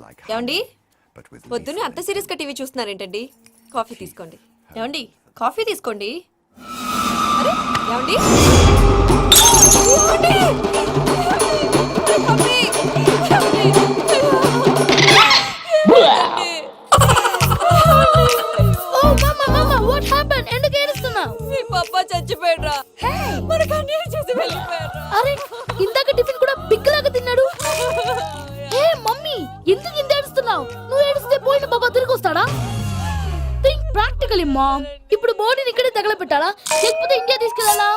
ఏమండి? పొద్దున్నే అంత సీరియస్గా టీవీ చూస్తున్నారేంటండి? కాఫీ తీసుకోండి. ఏమండి? కాఫీ తీసుకోండి. అరే ఏమండి? బాబా తిరిగి వస్తాడా? థింక్ ప్రాక్టికలీ మామ్ ఇప్పుడు బాడీని ఇక్కడే తగలబెట్టాలా? లేకపోతే ఇండియా తీసుకెళ్ళాలా?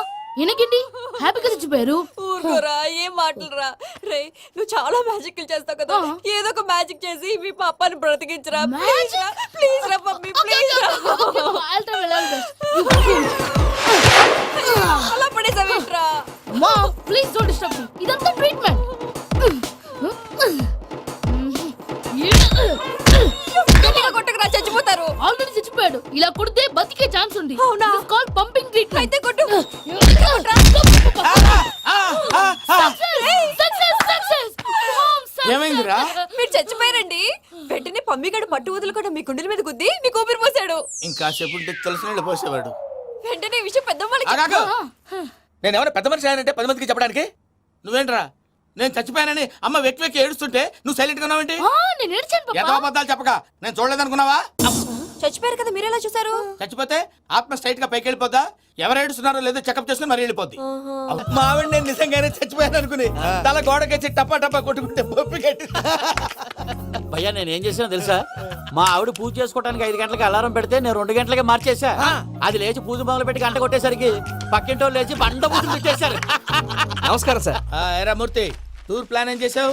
ఎనకండి హ్యాపీగా తెచ్చిపోయారు ఊరుకోరా ఏం మాటలురా? రే నువ్వు చాలా మ్యాజిక్ చేస్తావు కదా. ఏదో ఒక మ్యాజిక్ చేసి మీ పాపాని బ్రతికించరా? Magic? ప్లీజ్ రా మమ్మీ ప్లీజ్ రా. అలా పడేసావేంట్రా? మా ప్లీజ్ డోంట్ డిస్టర్బ్ మీ ఇదంతా ట్రీట్మెంట్ చచ్చిపోయాడు ఇలా కొడితే బతికే ఛాన్స్ ఉంది. అవునా? కాల్ పంపింగ్ అయితే కొట్టు. ఏమైందిరా? మీరు చచ్చిపోయారండి. వెంటనే పమ్మిగాడు పట్టు వదులుకుండా మీ గుండెల మీద గుద్ది మీకు ఊపిరి పోసాడు. ఇంకా ఉంటే తులసి నీళ్ళు పోసేవాడు. వెంటనే ఈ విషయం పెద్ద. నేను ఎవరైనా పెద్ద మనిషి ఆయనంటే పది మందికి చెప్పడానికి? నువ్వేంట్రా? నేను చచ్చిపోయానని అమ్మ వెక్కి వెక్కి ఏడుస్తుంటే నువ్వు సైలెంట్గా ఉన్నావేంటి? నేను ఏడ్చాను అబద్ధాలు చెప్పక. నేను చూడలేదనుకున్నావా? చచ్చిపోయారు కదా మీరెలా చూసారు చచ్చిపోతే ఆత్మ స్ట్రైట్గా పైకి వెళ్ళిపోద్దా? ఎవరు ఏడుస్తున్నారో లేదో చెకప్ చేసుకుని మరి వెళ్ళిపోద్ది. మా ఆవిడ నేను నిజంగానే చచ్చిపోయాను అనుకుని తల గోడకొచ్చి టప్పా టప్పా కొట్టుకుంటే పప్పి కట్టి భయ్యా నేను ఏం చేసినా తెలుసా? మా ఆవిడ పూజ చేసుకోవడానికి ఐదు గంటలకి అలారం పెడితే నేను రెండు గంటలకి మార్చేసా అది లేచి పూజ మొదలు పెట్టి గంట కొట్టేసరికి పక్కింటి వాళ్ళు లేచి బండ పూజలు పెట్టేశారు. నమస్కారం సార్. ఆ, ఏరా మూర్తి టూర్ ప్లాన్ ఏం చేసావు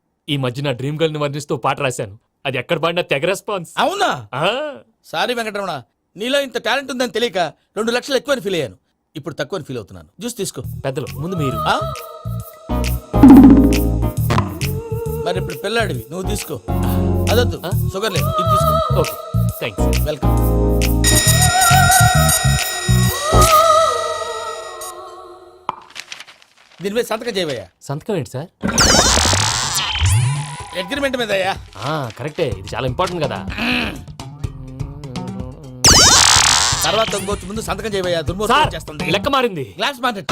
ఈ మధ్య నా డ్రీమ్ గర్ల్ని వర్ణిస్తూ పాట రాశాను. అది ఎక్కడ పాడినా తెగ రెస్పాన్స్. అవునా? ఆ, సారీ వెంకటరమణ నీలో ఇంత టాలెంట్ ఉందని తెలియక రెండు లక్షలు ఎక్కువని ఫీల్ అయ్యాను. ఇప్పుడు తక్కువని ఫీల్ అవుతున్నాను. జ్యూస్ తీసుకో. పెద్దలు ముందు మీరు. ఆ? మరి ఇప్పుడు పిల్లాడివి నువ్వు తీసుకో. అదొద్దు? షుగర్ లేదు ఇది తీసుకో. Okay thanks welcome. దీని మీద సంతకం చేయవయ్యా? సంతకం ఏంటి సార్? అగ్రిమెంట్ మీద అయ్యా ఆ, కరెక్టే. ఇది చాలా ఇంపార్టెంట్ కదా. తర్వాత ఇంకొచ్చి ముందు సంతకం సార్ దుర్మోహం చేస్తుంది. లెక్క మారింది. గ్లాస్ మార్కెట్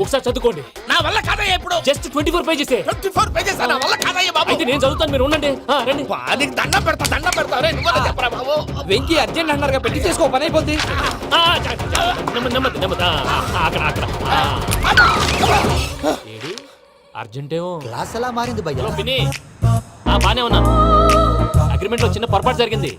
ఒకసారి చదువుకోండి. నా వల్ల కాదయ్యా ఇప్పుడు. Just twenty four pages twenty four pages నా వల్ల కాదయ్యా బాబు. అయితే నేను చదువుతాను మీరు ఉండండి. ఆ, రండి. నీకు దండం పెడతా దండం పెడతా. రే నువ్వు చెప్పరా బాబు. వెంకీ అర్జెంట్ అన్నారు పెళ్ళి చేసుకో పని అయిపోద్ది. ఆ, చ- చ- నెమ్మది నెమ్మది నెమ్మది. ఆ, ఆ, అక్కడ అక్కడ. ఆ. ఏడి? అర్జెంటేమో క్లాస్ ఎలా మారింది భయ్యా? హలో పిన్ని. ఆ, బానే ఉన్నాను అగ్రిమెంట్లో చిన్న పొరపాటు జరిగింది.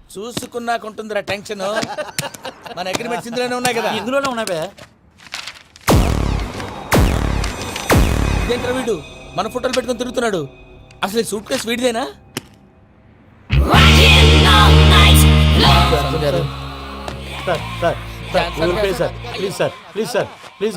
చూసుకున్నాక ఉంటుందిరా టెన్షన్. మన అగ్రిమెంట్స్ ఇందులోనే ఉన్నాయి కదా. ఇందులోనే ఉన్నాయి భయ్యా ఇదేంట్రా వీడు? మన ఫోటోలు పెట్టుకొని తిరుగుతున్నాడు. అసలు suitcase వీడిదేనా? Sir sir. Sir Google Pay sir. Please sir please sir. Please